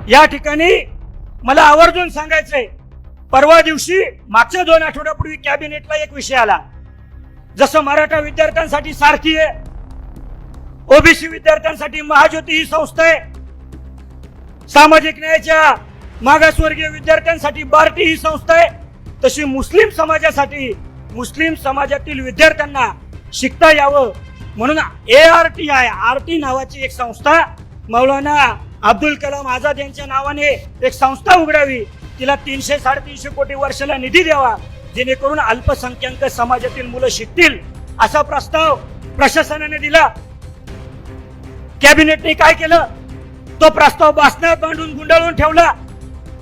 या ठिकाणी मला आवर्जून सांगायचंय परवा दिवशी मागच्या दोन आठवड्यापूर्वी कॅबिनेटला एक विषय आला. जसं मराठा विद्यार्थ्यांसाठी सारखी आहे ओबीसी विद्यार्थ्यांसाठी महाज्योती ही संस्था आहे सामाजिक न्यायाच्या मागासवर्गीय विद्यार्थ्यांसाठी बार्टी ही संस्था आहे तशी मुस्लिम समाजासाठी मुस्लिम समाजातील विद्यार्थ्यांना शिकता यावं म्हणून A R T I R T नावाची एक संस्था मौलाना अब्दुल कलाम आझाद यांच्या नावाने एक संस्था उघडावी. तिला तीनशे साडेतीनशे कोटी वर्षाला निधी द्यावा. जेणेकरून अल्पसंख्याक समाजातील मुलं शिकतील. असा प्रस्ताव प्रशासनाने दिला. कॅबिनेटने काय केलं? तो प्रस्ताव बासनात बांधून गुंडाळून ठेवला.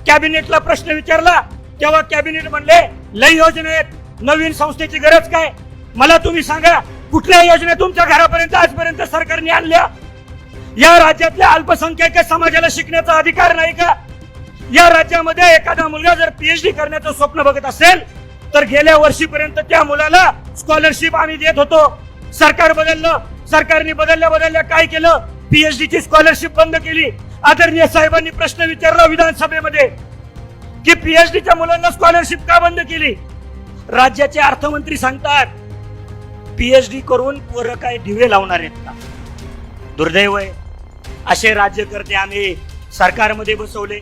कॅबिनेटला प्रश्न विचारला. तेव्हा कॅबिनेट म्हणले लय योजना आहेत. नवीन संस्थेची गरज काय? मला तुम्ही सांगा कुठल्या योजना तुमच्या घरापर्यंत आजपर्यंत सरकारने आणल्या? या राज्यातल्या अल्पसंख्याक समाजाला शिकण्याचा अधिकार नाही का? या राज्यामध्ये एखादा मुलगा जर पीएचडी करण्याचं स्वप्न बघत असेल तर गेल्या वर्षीपर्यंत त्या मुलाला स्कॉलरशिप आम्ही देत होतो. सरकार बदललं. सरकारने बदलल्या बदलल्या काय केलं? पीएचडी ची स्कॉलरशिप बंद केली. आदरणीय साहेबांनी प्रश्न विचारला विधानसभेमध्ये की पीएचडीच्या मुलांना स्कॉलरशिप का बंद केली? राज्याचे अर्थमंत्री सांगतात पीएचडी करून पोरं काय दिवे लावणार आहेत का? दुर्दैव आहे. असे राज्यकर्ते आम्ही सरकारमध्ये बसवले.